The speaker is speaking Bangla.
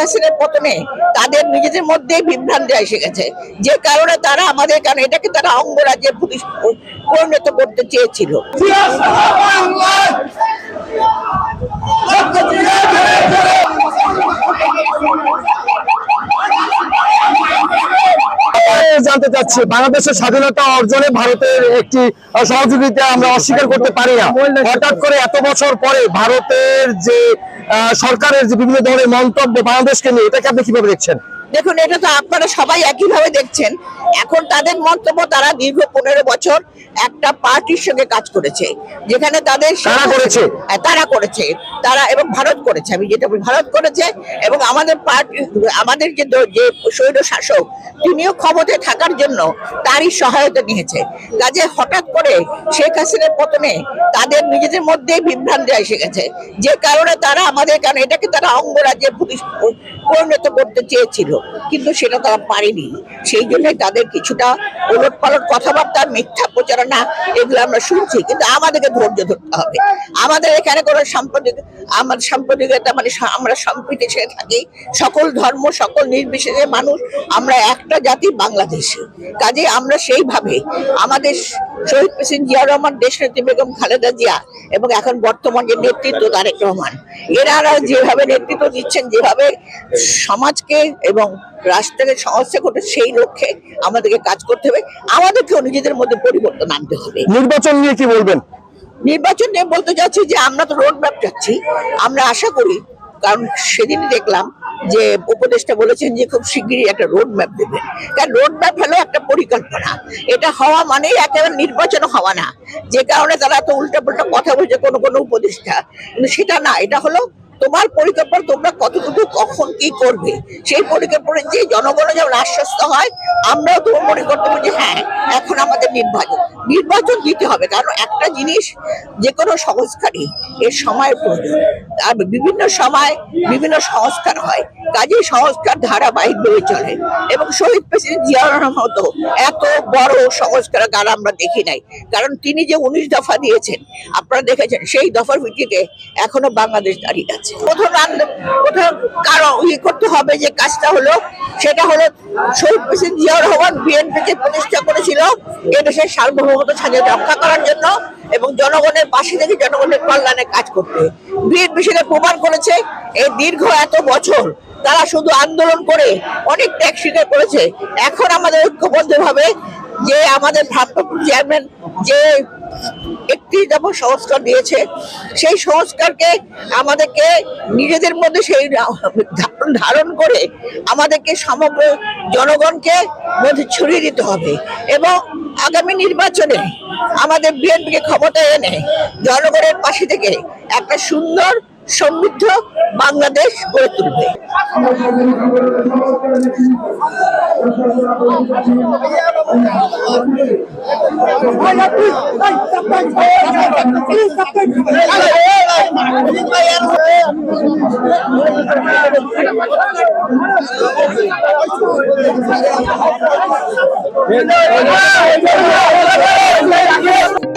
হাসিনার পতনে তাদের নিজেদের মধ্যেই বিভ্রান্তি এসে গেছে। যে কারণে তারা আমাদের কারণে, এটাকে তারা অঙ্গরাজ্যে পরিণত করতে চেয়েছিল। চাচ্ছি বাংলাদেশের স্বাধীনতা অর্জনে ভারতের একটি সহযোগিতা আমরা অস্বীকার করতে পারি না। হঠাৎ করে এত বছর পরে ভারতের যে সরকারের যে বিভিন্ন ধরনের মন্তব্য বাংলাদেশকে নিয়ে, এটাকে আপনি কীভাবে দেখছেন? দেখুন এটা তো আপনারা সবাই একইভাবে দেখছেন। এখন তাদের মন্তব্য তারা দীর্ঘ পনেরো বছর একটা পার্টির সঙ্গে কাজ করেছে যেখানে তাদের কারা করেছে? হ্যাঁ, তারা করেছে। তারা এবং ভারত করেছে আমি যেটা বলি, ভারত করেছে এবং আমাদের পার্টি আমাদের যে যে স্বৈর শাসক তিনিও ক্ষমতায় থাকার জন্য তারই সহায়তা নিয়েছে। কাজে হঠাৎ করে শেখ হাসিনার পতনে তাদের নিজেদের মধ্যেই বিভ্রান্তি এসে গেছে। যে কারণে তারা আমাদের কারণে এটাকে তারা অঙ্গরাজ্যে প্রতিষ্ঠ- পরিণত করতে চেয়েছিল, কিন্তু সেটা তারা পারেনি। সেই জন্যই তাদের কিছুটা ওলট পালট কথাবার্তা, মিথ্যা প্রচারণা এগুলো আমরা শুনছি, কিন্তু আমাদেরকে ধৈর্য ধরতে হবে। আমাদের এখানে কোনো সাম্প্রদায়িক আমার সাম্প্রদায়িকতা মানে আমরা সম্প্রীতি সে থাকি, সকল ধর্ম, সকল নির্বিশেষে মানুষ, আমরা একটা জাতি বাংলাদেশি। কাজে আমরা সেইভাবে আমাদের শহীদ প্রেসিডেন্ট জিয়া রহমান দেশনেত্রী বেগম খালেদা জিয়া এবং এখন বর্তমান যে নেতৃত্ব তারেক রহমান। এনারা যেভাবে নেতৃত্ব দিচ্ছেন যেভাবে সমাজকে এবং রাষ্ট্রকে সংস্থা করতে সেই লক্ষ্যে আমাদেরকে কাজ করতে হবে আমাদেরকেও নিজেদের মধ্যে পরিবর্তন আনতে হবে। নির্বাচন নিয়ে কি বলবেন? নির্বাচন নিয়ে বলতে চাচ্ছি যে আমরা তো রোড ম্যাপ চাচ্ছি। আমরা আশা করি কারণ সেদিনই দেখলাম যে উপদেষ্টা বলেছেন যে খুব শিগগিরই একটা রোড ম্যাপ দেবে। কারণ রোড ম্যাপ হলো একটা পরিকল্পনা। এটা হওয়া মানেই একেবারে নির্বাচন হওয়া না। যে কারণে তারা তো উল্টা পাল্টা কথা বলছে কোনো কোনো উপদেষ্টা। কিন্তু সেটা না, এটা হলো তোমার পরিকল্পনা, তোমরা কতটুকু, কখন, কি করবে? সেই পরিকল্পনা যে জনগণ যেমন আশ্বস্ত হয়, আমরাও তো মনে করতে যে হ্যাঁ এখন আমাদের নির্বাচন। নির্বাচন দিতে হবে, কারণ একটা জিনিস যে কোনো সংস্কারই এর সময়ের প্রয়োজন। আর বিভিন্ন সময় বিভিন্ন সংস্কার হয়। কাজে সংস্কার ধারাবাহিক ধারাবাহিকভাবে চলে। এবং শহীদ প্রেসিডেন্ট জিয়াউর রহমান এত বড় সংস্কার গান আমরা দেখি নাই। কারণ তিনি যে উনিশ দফা দিয়েছেন, আপনারা দেখেছেন, সেই দফার ভিত্তিতে এখনও বাংলাদেশ দাঁড়িয়ে আছে। প্রথম প্রথম কারণ ইয়ে করতে হবে যে কাজটা হলো, সেটা হলো শহীদ প্রেসিডেন্ট জিয়াউর রহমান বিএনপিকে প্রতিষ্ঠা করেছিল এদেশের সার্বভৌমত্ব স্বাধীনতা রক্ষা করার জন্য। এবং জনগণের পাশে থেকে জনগণের কল্যাণে কাজ করতে। বিএনপি সেটা প্রমাণ করেছে, এই দীর্ঘ এত বছর তারা শুধু আন্দোলন করে অনেক ত্যাগ স্বীকার করেছে। এখন আমাদের ঐক্যবদ্ধ ভাবে যে আমাদের ভারপ্রাপ্ত চেয়ারম্যান যে একটি যেমন সংস্কার দিয়েছে, সেই সংস্কারকে আমাদেরকে নিজেদের মধ্যে সেই ধারণ করে আমাদেরকে সমগ্র জনগণকে মধ্যে ছড়িয়ে দিতে হবে। এবং আগামী নির্বাচনে আমাদের বিএনপিকে ক্ষমতায় এনে জনগণের পাশে থেকে একটা সুন্দর সমৃদ্ধ বাংলাদেশ গড়ে তুলবে Yes, yes, yes.